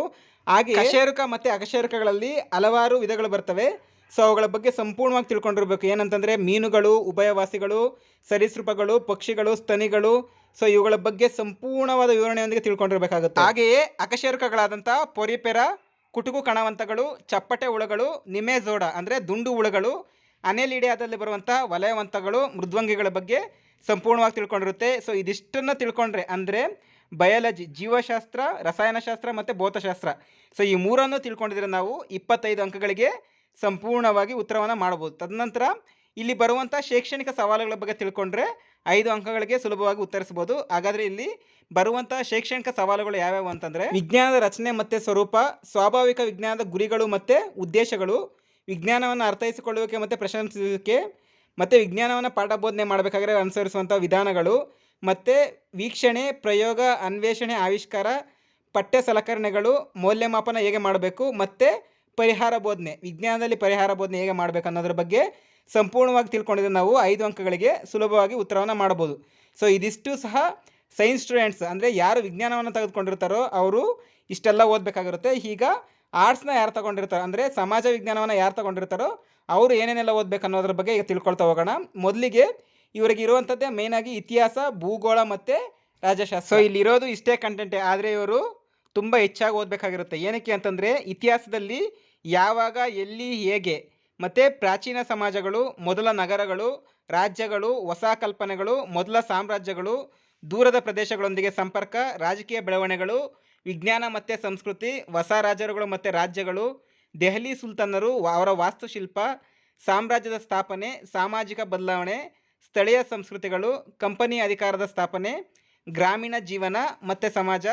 ಹಾಗೆ ಕಶೇರುಕ ಮತ್ತು ಅಕಶೇರುಕಗಳಲ್ಲಿ ಹಲವಾರು ವಿಧಗಳು ಬರ್ತವೆ. ಸೊ ಅವುಗಳ ಬಗ್ಗೆ ಸಂಪೂರ್ಣವಾಗಿ ತಿಳ್ಕೊಂಡಿರಬೇಕು. ಏನಂತಂದರೆ ಮೀನುಗಳು, ಉಭಯವಾಸಿಗಳು, ಸರೀಸೃಪಗಳು, ಪಕ್ಷಿಗಳು, ಸ್ತನಿಗಳು ಸೊ ಇವುಗಳ ಬಗ್ಗೆ ಸಂಪೂರ್ಣವಾದ ವಿವರಣೆಯೊಂದಿಗೆ ತಿಳ್ಕೊಂಡಿರಬೇಕಾಗುತ್ತೆ. ಹಾಗೆಯೇ ಅಕಶೇರುಕಗಳಾದಂಥ ಪೊರಿಪೆರ, ಕುಟುಕು ಕಣವಂತಗಳು, ಚಪ್ಪಟೆ ಹುಳುಗಳು, ನಿಮೆಜೋಡ ಅಂದರೆ ದುಂಡು ಹುಳುಗಳು, ಅನೆಲಿಡಿಯಾದಲ್ಲಿ ಬರುವಂಥ ವಲಯವಂತಗಳು, ಮೃದ್ವಂಗಿಗಳ ಬಗ್ಗೆ ಸಂಪೂರ್ಣವಾಗಿ ತಿಳ್ಕೊಂಡಿರುತ್ತೆ. ಸೊ ಇದಿಷ್ಟನ್ನು ತಿಳ್ಕೊಂಡ್ರೆ ಅಂದರೆ ಬಯಾಲಜಿ, ಜೀವಶಾಸ್ತ್ರ, ರಸಾಯನಶಾಸ್ತ್ರ ಮತ್ತು ಭೌತಶಾಸ್ತ್ರ. ಸೊ ಈ ಮೂರನ್ನು ತಿಳ್ಕೊಂಡಿದ್ರೆ ನಾವು ಇಪ್ಪತ್ತೈದು ಅಂಕಗಳಿಗೆ ಸಂಪೂರ್ಣವಾಗಿ ಉತ್ತರವನ್ನು ಮಾಡ್ಬೋದು. ತದನಂತರ ಇಲ್ಲಿ ಬರುವಂಥ ಶೈಕ್ಷಣಿಕ ಸವಾಲುಗಳ ಬಗ್ಗೆ ತಿಳ್ಕೊಂಡ್ರೆ ಐದು ಅಂಕಗಳಿಗೆ ಸುಲಭವಾಗಿ ಉತ್ತರಿಸ್ಬೋದು. ಹಾಗಾದರೆ ಇಲ್ಲಿ ಬರುವಂಥ ಶೈಕ್ಷಣಿಕ ಸವಾಲುಗಳು ಯಾವ್ಯಾವು ಅಂತಂದರೆ ವಿಜ್ಞಾನದ ರಚನೆ ಮತ್ತು ಸ್ವರೂಪ, ಸ್ವಾಭಾವಿಕ ವಿಜ್ಞಾನದ ಗುರಿಗಳು ಮತ್ತು ಉದ್ದೇಶಗಳು, ವಿಜ್ಞಾನವನ್ನು ಅರ್ಥೈಸಿಕೊಳ್ಳುವಿಕೆ ಮತ್ತು ಪ್ರಶಂಸಿಸುವಿಕೆ, ಮತ್ತು ವಿಜ್ಞಾನವನ್ನು ಪಾಠ ಬೋಧನೆ ಮಾಡಬೇಕಾದ್ರೆ ಅನುಸರಿಸುವಂಥ ವಿಧಾನಗಳು, ಮತ್ತು ವೀಕ್ಷಣೆ, ಪ್ರಯೋಗ, ಅನ್ವೇಷಣೆ, ಆವಿಷ್ಕಾರ, ಪಠ್ಯ ಸಲಕರಣೆಗಳು, ಮೌಲ್ಯಮಾಪನ ಹೇಗೆ ಮಾಡಬೇಕು, ಮತ್ತು ಪರಿಹಾರ ಬೋಧನೆ, ವಿಜ್ಞಾನದಲ್ಲಿ ಪರಿಹಾರ ಬೋಧನೆ ಹೇಗೆ ಮಾಡಬೇಕು ಅನ್ನೋದ್ರ ಬಗ್ಗೆ ಸಂಪೂರ್ಣವಾಗಿ ತಿಳ್ಕೊಂಡಿದ್ರೆ ನಾವು ಐದು ಅಂಕಗಳಿಗೆ ಸುಲಭವಾಗಿ ಉತ್ತರವನ್ನು ಮಾಡ್ಬೋದು. ಸೊ ಇದಿಷ್ಟು ಸಹ ಸೈನ್ಸ್ ಸ್ಟೂಡೆಂಟ್ಸ್ ಅಂದರೆ ಯಾರು ವಿಜ್ಞಾನವನ್ನು ತೆಗೆದುಕೊಂಡಿರ್ತಾರೋ ಅವರು ಇಷ್ಟೆಲ್ಲ ಓದಬೇಕಾಗಿರುತ್ತೆ. ಈಗ ಆರ್ಟ್ಸ್ನ ಯಾರು ತಗೊಂಡಿರ್ತಾರೋ ಅಂದರೆ ಸಮಾಜ ವಿಜ್ಞಾನವನ್ನು ಯಾರು ತಗೊಂಡಿರ್ತಾರೋ ಅವರು ಏನೇನೆಲ್ಲ ಓದಬೇಕು ಅನ್ನೋದ್ರ ಬಗ್ಗೆ ಈಗ ತಿಳ್ಕೊಳ್ತಾ ಹೋಗೋಣ. ಮೊದಲಿಗೆ ಇವರಿಗೆ ಇರುವಂಥದ್ದೇ ಮೇಯ್ನಾಗಿ ಇತಿಹಾಸ, ಭೂಗೋಳ ಮತ್ತು ರಾಜಶಾಸ್ತ್ರ ಸೊ ಇಲ್ಲಿರೋದು ಇಷ್ಟೇ ಕಂಟೆಂಟೇ ಆದರೆ ಇವರು ತುಂಬ ಹೆಚ್ಚಾಗಿ ಓದಬೇಕಾಗಿರುತ್ತೆ. ಏನಕ್ಕೆ ಅಂತಂದರೆ ಇತಿಹಾಸದಲ್ಲಿ ಯಾವಾಗ, ಎಲ್ಲಿ, ಹೇಗೆ? ಮತ್ತು ಪ್ರಾಚೀನ ಸಮಾಜಗಳು, ಮೊದಲ ನಗರಗಳು, ರಾಜ್ಯಗಳು ಹೊಸ ಕಲ್ಪನೆಗಳು ಮೊದಲ ಸಾಮ್ರಾಜ್ಯಗಳು, ದೂರದ ಪ್ರದೇಶಗಳೊಂದಿಗೆ ಸಂಪರ್ಕ, ರಾಜಕೀಯ ಬೆಳವಣಿಗೆಗಳು, ವಿಜ್ಞಾನ ಮತ್ತು ಸಂಸ್ಕೃತಿ ಹೊಸ ರಾಜರುಗಳು ಮತ್ತು ರಾಜ್ಯಗಳು, ದೆಹಲಿ ಸುಲ್ತಾನರು ಅವರ ವಾಸ್ತುಶಿಲ್ಪ, ಸಾಮ್ರಾಜ್ಯದ ಸ್ಥಾಪನೆ, ಸಾಮಾಜಿಕ ಬದಲಾವಣೆ, ಸ್ಥಳೀಯ ಸಂಸ್ಕೃತಿಗಳು, ಕಂಪನಿ ಅಧಿಕಾರದ ಸ್ಥಾಪನೆ, ಗ್ರಾಮೀಣ ಜೀವನ ಮತ್ತು ಸಮಾಜ,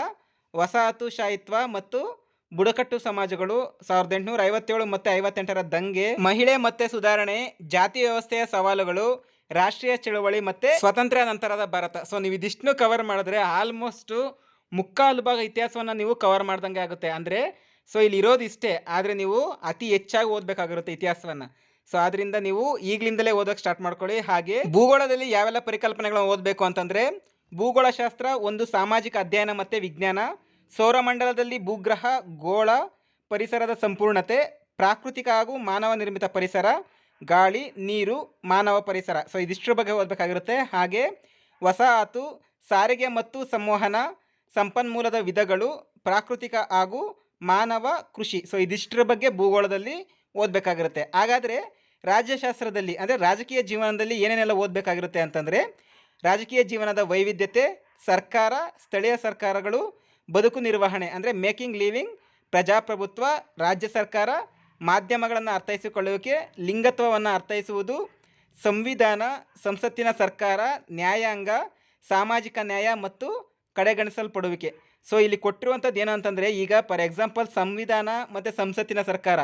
ವಸಾಹತುಶಾಹಿತ್ವ ಮತ್ತು ಬುಡಕಟ್ಟು ಸಮಾಜಗಳು ಸಾವಿರದ ಎಂಟುನೂರ ಐವತ್ತೇಳು ಮತ್ತು ಐವತ್ತೆಂಟರ ದಂಗೆ, ಮಹಿಳೆ ಮತ್ತೆ ಸುಧಾರಣೆ, ಜಾತಿ ವ್ಯವಸ್ಥೆಯ ಸವಾಲುಗಳು, ರಾಷ್ಟ್ರೀಯ ಚಳುವಳಿ ಮತ್ತು ಸ್ವಾತಂತ್ರ್ಯ ನಂತರದ ಭಾರತ. ಸೊ ನೀವು ಇದಿಷ್ಟು ಕವರ್ ಮಾಡಿದ್ರೆ ಆಲ್ಮೋಸ್ಟ್ ಮುಕ್ಕಾಲು ಭಾಗ ಇತಿಹಾಸವನ್ನು ನೀವು ಕವರ್ ಮಾಡ್ದಂಗೆ ಆಗುತ್ತೆ. ಅಂದರೆ ಸೊ ಇಲ್ಲಿ ಇರೋದು ಇಷ್ಟೇ. ಆದರೆ ನೀವು ಅತಿ ಹೆಚ್ಚಾಗಿ ಓದಬೇಕಾಗಿರುತ್ತೆ ಇತಿಹಾಸವನ್ನು. ಸೊ ಅದರಿಂದ ನೀವು ಈಗಲಿಂದಲೇ ಓದೋಕೆ ಸ್ಟಾರ್ಟ್ ಮಾಡ್ಕೊಳ್ಳಿ. ಹಾಗೆ ಭೂಗೋಳದಲ್ಲಿ ಯಾವೆಲ್ಲ ಪರಿಕಲ್ಪನೆಗಳನ್ನು ಓದಬೇಕು ಅಂತಂದರೆ, ಭೂಗೋಳಶಾಸ್ತ್ರ ಒಂದು ಸಾಮಾಜಿಕ ಅಧ್ಯಯನ ಮತ್ತು ವಿಜ್ಞಾನ ಸೌರಮಂಡಲದಲ್ಲಿ ಭೂಗ್ರಹ, ಗೋಳ, ಪರಿಸರದ ಸಂಪೂರ್ಣತೆ, ಪ್ರಾಕೃತಿಕ ಹಾಗೂ ಮಾನವ ನಿರ್ಮಿತ ಪರಿಸರ, ಗಾಳಿ, ನೀರು, ಮಾನವ ಪರಿಸರ. ಸೊ ಇದಿಷ್ಟರ ಬಗ್ಗೆ ಓದಬೇಕಾಗಿರುತ್ತೆ. ಹಾಗೆ ವಸಾಹತು, ಸಾರಿಗೆ ಮತ್ತು ಸಂವಹನ, ಸಂಪನ್ಮೂಲದ ವಿಧಗಳು, ಪ್ರಾಕೃತಿಕ ಹಾಗೂ ಮಾನವ ಕೃಷಿ. ಸೊ ಇದಿಷ್ಟರ ಬಗ್ಗೆ ಭೂಗೋಳದಲ್ಲಿ ಓದಬೇಕಾಗಿರುತ್ತೆ. ಹಾಗಾದರೆ ರಾಜ್ಯಶಾಸ್ತ್ರದಲ್ಲಿ, ಅಂದರೆ ರಾಜಕೀಯ ಜೀವನದಲ್ಲಿ ಏನೇನೆಲ್ಲ ಓದಬೇಕಾಗಿರುತ್ತೆ ಅಂತಂದರೆ, ರಾಜಕೀಯ ಜೀವನದ ವೈವಿಧ್ಯತೆ, ಸರ್ಕಾರ, ಸ್ಥಳೀಯ ಸರ್ಕಾರಗಳು ಬದುಕು ನಿರ್ವಹಣೆ ಅಂದರೆ ಮೇಕಿಂಗ್, ಲಿವಿಂಗ್, ಪ್ರಜಾಪ್ರಭುತ್ವ, ರಾಜ್ಯ ಸರ್ಕಾರ, ಮಾಧ್ಯಮಗಳನ್ನು ಅರ್ಥೈಸಿಕೊಳ್ಳುವಿಕೆ, ಲಿಂಗತ್ವವನ್ನು ಅರ್ಥೈಸುವುದು, ಸಂವಿಧಾನ, ಸಂಸತ್ತಿನ ಸರ್ಕಾರ, ನ್ಯಾಯಾಂಗ, ಸಾಮಾಜಿಕ ನ್ಯಾಯ ಮತ್ತು ಕಡೆಗಣಿಸಲ್ಪಡುವಿಕೆ. ಸೊ ಇಲ್ಲಿ ಕೊಟ್ಟಿರುವಂಥದ್ದು ಏನು ಅಂತಂದರೆ, ಈಗ ಫಾರ್ ಎಕ್ಸಾಂಪಲ್ ಸಂವಿಧಾನ ಮತ್ತು ಸಂಸತ್ತಿನ ಸರ್ಕಾರ.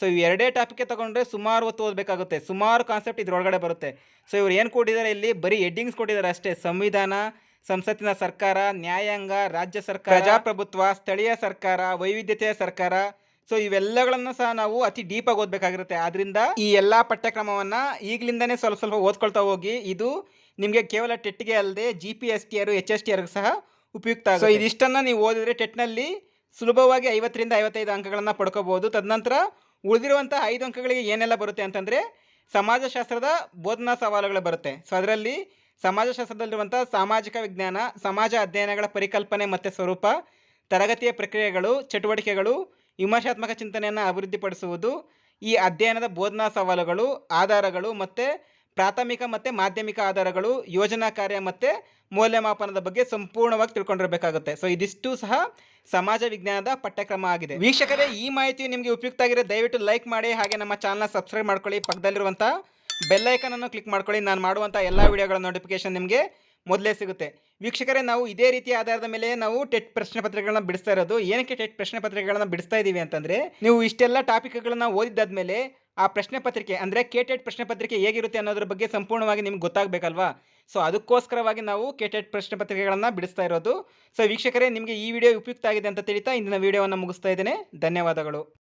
ಸೊ ಇವು ಎರಡೇ ಟಾಪಿಕ್ಗೆ ತಗೊಂಡ್ರೆ ಸುಮಾರು ಹೊತ್ತು ಓದಬೇಕಾಗುತ್ತೆ. ಸುಮಾರು ಕಾನ್ಸೆಪ್ಟ್ ಇದ್ರೊಳಗಡೆ ಬರುತ್ತೆ. ಸೊ ಇವ್ರು ಏನು ಕೊಟ್ಟಿದ್ದಾರೆ ಇಲ್ಲಿ? ಬರೀ ಎಡ್ಡಿಂಗ್ಸ್ ಕೊಟ್ಟಿದ್ದಾರೆ ಅಷ್ಟೇ. ಸಂವಿಧಾನ ಸಂಸತ್ತಿನ ಸರ್ಕಾರ ನ್ಯಾಯಾಂಗ ರಾಜ್ಯ ಸರ್ಕಾರ ಪ್ರಜಾಪ್ರಭುತ್ವ ಸ್ಥಳೀಯ ಸರ್ಕಾರ ವೈವಿಧ್ಯತೆಯ ಸರ್ಕಾರ. ಸೊ ಇವೆಲ್ಲಗಳನ್ನು ಸಹ ನಾವು ಅತಿ ಡೀಪಾಗಿ ಓದಬೇಕಾಗಿರುತ್ತೆ. ಆದ್ರಿಂದ ಈ ಎಲ್ಲ ಪಠ್ಯಕ್ರಮವನ್ನು ಈಗಲಿಂದನೇ ಸ್ವಲ್ಪ ಸ್ವಲ್ಪ ಓದ್ಕೊಳ್ತಾ ಹೋಗಿ ಇದು ನಿಮಗೆ ಕೇವಲ ಟೆಟ್ಗೆ ಅಲ್ಲದೆ G P S T R H S T ಆರ್ಗೂ ಸಹ ಉಪಯುಕ್ತ ಸೊ ಇದಿಷ್ಟನ್ನು ನೀವು ಓದಿದ್ರೆ ಟೆಟ್ನಲ್ಲಿ ಸುಲಭವಾಗಿ ಐವತ್ತರಿಂದ ಐವತ್ತೈದು ಅಂಕಗಳನ್ನು ಪಡ್ಕೋಬೋದು. ತದನಂತರ ಉಳಿದಿರುವಂಥ ಐದು ಅಂಕಗಳಿಗೆ ಏನೆಲ್ಲ ಬರುತ್ತೆ ಅಂತಂದರೆ ಸಮಾಜಶಾಸ್ತ್ರದ ಬೋಧನಾ ಸವಾಲುಗಳು ಬರುತ್ತೆ. ಸೊ ಅದರಲ್ಲಿ ಸಮಾಜಶಾಸ್ತ್ರದಲ್ಲಿರುವಂಥ ಸಾಮಾಜಿಕ ವಿಜ್ಞಾನ, ಸಮಾಜ ಅಧ್ಯಯನಗಳ ಪರಿಕಲ್ಪನೆ ಮತ್ತು ಸ್ವರೂಪ, ತರಗತಿಯ ಪ್ರಕ್ರಿಯೆಗಳು, ಚಟುವಟಿಕೆಗಳು, ವಿಮರ್ಶಾತ್ಮಕ ಚಿಂತನೆಯನ್ನು ಅಭಿವೃದ್ಧಿಪಡಿಸುವುದು, ಈ ಅಧ್ಯಯನದ ಬೋಧನಾ ಸವಾಲುಗಳು, ಆಧಾರಗಳು ಮತ್ತು ಪ್ರಾಥಮಿಕ ಮತ್ತು ಮಾಧ್ಯಮಿಕ ಆಧಾರಗಳು, ಯೋಜನಾ ಕಾರ್ಯ ಮತ್ತು ಮೌಲ್ಯಮಾಪನದ ಬಗ್ಗೆ ಸಂಪೂರ್ಣವಾಗಿ ತಿಳ್ಕೊಂಡಿರಬೇಕಾಗುತ್ತೆ. ಸೊ ಇದಿಷ್ಟು ಸಹ ಸಮಾಜ ವಿಜ್ಞಾನದ ಪಠ್ಯಕ್ರಮ ಆಗಿದೆ. ವೀಕ್ಷಕರೇ, ಈ ಮಾಹಿತಿ ನಿಮಗೆ ಉಪಯುಕ್ತ ಆಗಿದೆ ದಯವಿಟ್ಟು ಲೈಕ್ ಮಾಡಿ, ಹಾಗೆ ನಮ್ಮ ಚಾನಲ್ನ ಸಬ್ಸ್ಕ್ರೈಬ್ ಮಾಡ್ಕೊಳ್ಳಿ. ಪಕ್ಕದಲ್ಲಿರುವಂಥ ಬೆಲ್ಲೈಕನನ್ನು ಕ್ಲಿಕ್ ಮಾಡ್ಕೊಳ್ಳಿ. ನಾನು ಮಾಡುವಂಥ ಎಲ್ಲ ವಿಡಿಯೋಗಳ ನೋಟಿಫಿಕೇಶನ್ ನಿಮಗೆ ಮೊದಲೇ ಸಿಗುತ್ತೆ. ವೀಕ್ಷಕರೇ, ನಾವು ಇದೇ ರೀತಿಯ ಆಧಾರದ ಮೇಲೆ ನಾವು ಟೆಟ್ ಪ್ರಶ್ನೆ ಪತ್ರಿಕೆಗಳನ್ನ ಬಿಡಿಸ್ತಾ ಇರೋದು. ಏನಕ್ಕೆ ಟೆಟ್ ಪ್ರಶ್ನೆ ಪತ್ರಿಕೆಗಳನ್ನ ಬಿಡಿಸ್ತಾ ಇದ್ದೀವಿ ಅಂತಂದರೆ, ನೀವು ಇಷ್ಟೆಲ್ಲ ಟಾಪಿಕ್ಗಳನ್ನ ಓದಿದ್ದಾದ್ಮೇಲೆ ಆ ಪ್ರಶ್ನೆ ಪತ್ರಿಕೆ, ಅಂದರೆ ಕೆ ಟೆಟ್ ಪ್ರಶ್ನೆ ಪತ್ರಿಕೆ ಹೇಗಿರುತ್ತೆ ಅನ್ನೋದ್ರ ಬಗ್ಗೆ ಸಂಪೂರ್ಣವಾಗಿ ನಿಮ್ಗೆ ಗೊತ್ತಾಗಬೇಕಲ್ವಾ? ಸೊ ಅದಕ್ಕೋಸ್ಕರವಾಗಿ ನಾವು ಕೆ ಟೆಟ್ ಪ್ರಶ್ನೆ ಪತ್ರಿಕೆಗಳನ್ನು ಬಿಡಿಸ್ತಾ ಇರೋದು. ಸೊ ವೀಕ್ಷಕರೇ, ನಿಮಗೆ ಈ ವಿಡಿಯೋ ಉಪಯುಕ್ತ ಆಗಿದೆ ಅಂತ ತಿಳಿತಾ ಇಂದಿನ ವಿಡಿಯೋವನ್ನು ಮುಗಿಸ್ತಾ ಇದ್ದೇನೆ. ಧನ್ಯವಾದಗಳು.